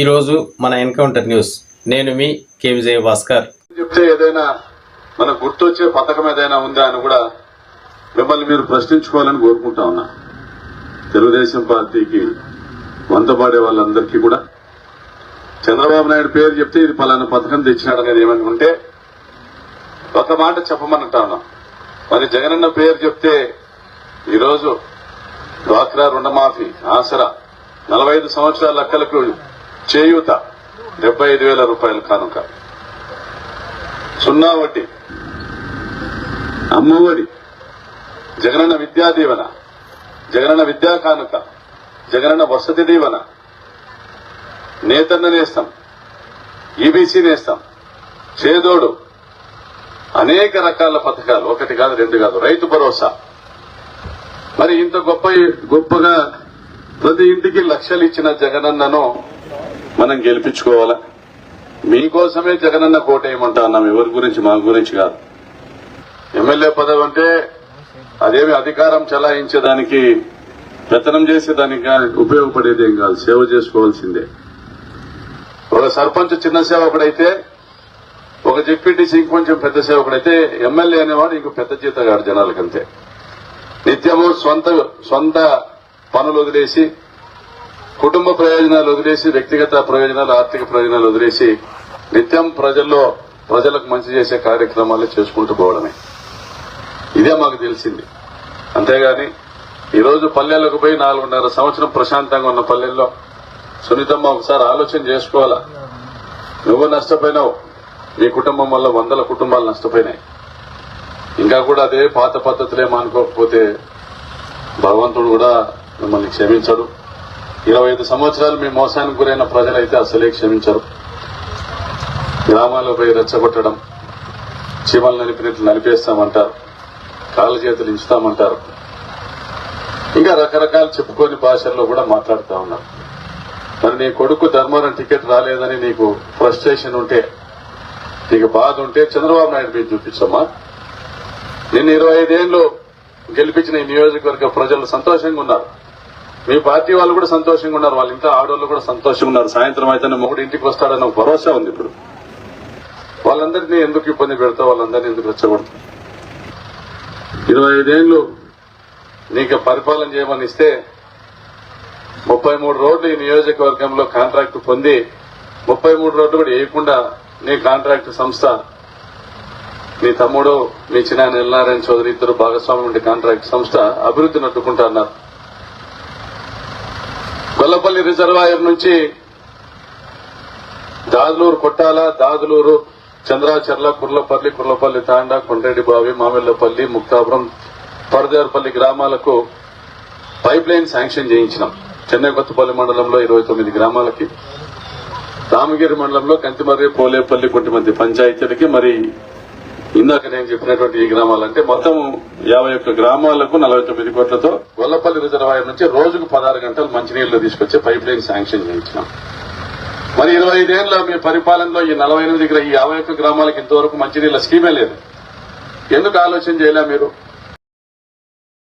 ఈరోజు మన encounter news. నేను మీ కే విజయ భాస్కర్ చెప్తే ఏదైనా మనకు గుర్తొచ్చే పథకం ఏదైనా ఉందా అని కూడా మిమ్మల్ని మీరు ప్రశ్నించుకోవాలని కోరుకుంటా ఉన్నా. తెలుగుదేశం పార్టీకి వంతపాడే వాళ్ళందరికీ కూడా. చంద్రబాబు నాయుడు పేరు చెప్తే ఇది పలానా పథకం తెచ్చినాడు అనేది ఏమని ఉంటే ఒక మాట చెప్పమనంటా ఉన్నాం. మరి జగనన్న పేరు చెప్తే ఈరోజు డ్వాక్రా రుణమాఫీ ఆసరా నలభై ఐదు సంవత్సరాల లెక్కలకు చేయూత. డెబ్బై ఐదు వేల రూపాయల కానుక. సున్నా వడ్డీ. అమ్మఒడి జగనన్న విద్యా దీవెన. జగనన్న విద్యా కానుక. జగనన్న వసతి దీవెన. నేతన్న నేస్తాం. ఈబీసీ నేస్తాం. చేదోడు. అనేక రకాల పథకాలు. ఒకటి కాదు రెండు కాదు. రైతు భరోసా. మరి ఇంత గొప్ప గొప్పగా ప్రతి ఇంటికి లక్షలు ఇచ్చిన జగనన్నను మనం గెలిపించుకోవాలా? మీకోసమే జగనన్న కోటేయమంటా అన్నాం. ఎవరి గురించి? మా గురించి కాదు. ఎమ్మెల్యే పదవి అంటే అదేమి అధికారం చలాయించేదానికి పెత్తనం చేసేదానికి కానీ ఉపయోగపడేది ఏం కాదు. సేవ చేసుకోవాల్సిందే. ఒక సర్పంచ్ చిన్న సేవకుడైతే ఒక జెడ్పీటీసీ ఇంకొంచెం పెద్ద సేవకుడైతే ఎమ్మెల్యే అనేవాడు ఇంకో పెద్ద జీతగాడు జనాలకంతే. నిత్యము సొంత సొంత పనులు వదిలేసి కుటుంబ ప్రయోజనాలు వదిలేసి వ్యక్తిగత ప్రయోజనాలు ఆర్థిక ప్రయోజనాలు వదిలేసి నిత్యం ప్రజల్లో ప్రజలకు మంచి చేసే కార్యక్రమాలు చేసుకుంటూ పోవడమే. ఇదే మాకు తెలిసింది. అంతేగాని ఈరోజు పల్లెలకు పోయి నాలుగున్నర సంవత్సరం ప్రశాంతంగా ఉన్న పల్లెల్లో సునీతమ్మ ఒకసారి ఆలోచన చేసుకోవాలా? నువ్వు నష్టపోయినావు. నీ కుటుంబం వల్ల వందల కుటుంబాలు నష్టపోయినాయి. ఇంకా కూడా అదే పాత పద్ధతులే మానుకోకపోతే భగవంతుడు కూడా మిమ్మల్ని క్షమించడు. ఇరవై ఐదు సంవత్సరాలు మీ మోసానికి గురైన ప్రజలైతే అసలే క్షమించరు. గ్రామాల్లో పోయి రెచ్చగొట్టడం చీమలు నలిపినట్లు నలిపేస్తామంటారు కాళ్ళ చేతులు ఇంచుతామంటారు. ఇంకా రకరకాల చెప్పుకోని భాషల్లో కూడా మాట్లాడుతూ ఉన్నారు. మరి నీ కొడుకు ధర్మవరం టికెట్ రాలేదని నీకు ఫ్రస్ట్రేషన్ ఉంటే నీకు బాధ ఉంటే చంద్రబాబు నాయుడు మీద చూపించమ్మా. నిన్న ఇరవై ఐదేళ్ళు గెలిపించిన ఈ నియోజకవర్గ ప్రజలు సంతోషంగా ఉన్నారు. మీ పార్టీ వాళ్ళు కూడా సంతోషంగా ఉన్నారు వాళ్ళ ఇంట్లో ఆడవాళ్ళు కూడా సంతోషంగా ఉన్నారు. సాయంత్రం అయితే మొగుడు ఇంటికి వస్తాడని ఒక భరోసా ఉంది ఇప్పుడు. వాళ్ళందరినీ ఎందుకు ఇబ్బంది పెడతావు? వాళ్ళందరినీ ఎందుకు రెచ్చగొడతావు? ఇరవై ఐదేళ్ళు నీకు పరిపాలన చేయమని ఇస్తే ముప్పై మూడు రోడ్లు ఈ నియోజకవర్గంలో కాంట్రాక్ట్ పొంది ముప్పై మూడు రోడ్లు కూడా వేయకుండా నీ కాంట్రాక్ట్ సంస్థ నీ తమ్ముడు మీ చిన్న ఎల్నారాయణ చౌదరి ఇద్దరు భాగస్వామి ఉండే కాంట్రాక్ట్ సంస్థ అభివృద్ధిని అడ్డుకుంటా అన్నారు. గొల్లపల్లి రిజర్వాయర్ నుంచి దాదులూరు కొట్టాల దాదులూరు చంద్రాచర్ల కుర్లపల్లి కుర్లపల్లి తాండా కొండ్రెడ్డి బావి మామిళ్ళపల్లి ముక్తాపురం పరదేవరపల్లి గ్రామాలకు పైప్ లైన్ శాంక్షన్ చేయించినాం. చెన్నై కొత్తపల్లి మండలంలో ఇరవై తొమ్మిది గ్రామాలకి రామగిరి మండలంలో కంతిమర్రి పోలేపల్లి కొంతమంది పంచాయతీలకి మరి ఇందాక నేను చెప్పినటువంటి ఈ గ్రామాలంటే మొత్తం యాభై ఒక్క గ్రామాలకు నలభై తొమ్మిది కోట్లతో గొల్లపల్లి రిజర్వాయర్ నుంచి రోజుకు పదహారు గంటలు మంచినీళ్ళు తీసుకొచ్చే పైప్ లైన్ శాంక్షన్ చేయించినాం. మరి ఇరవై ఐదేళ్ళ మీ పరిపాలనలో ఈ నలభై ఎనిమిది ఈ యాభై ఒక్క గ్రామాలకు ఇంతవరకు మంచినీళ్ళ స్కీమే లేదు. ఎందుకు ఆలోచన చేయలే మీరు?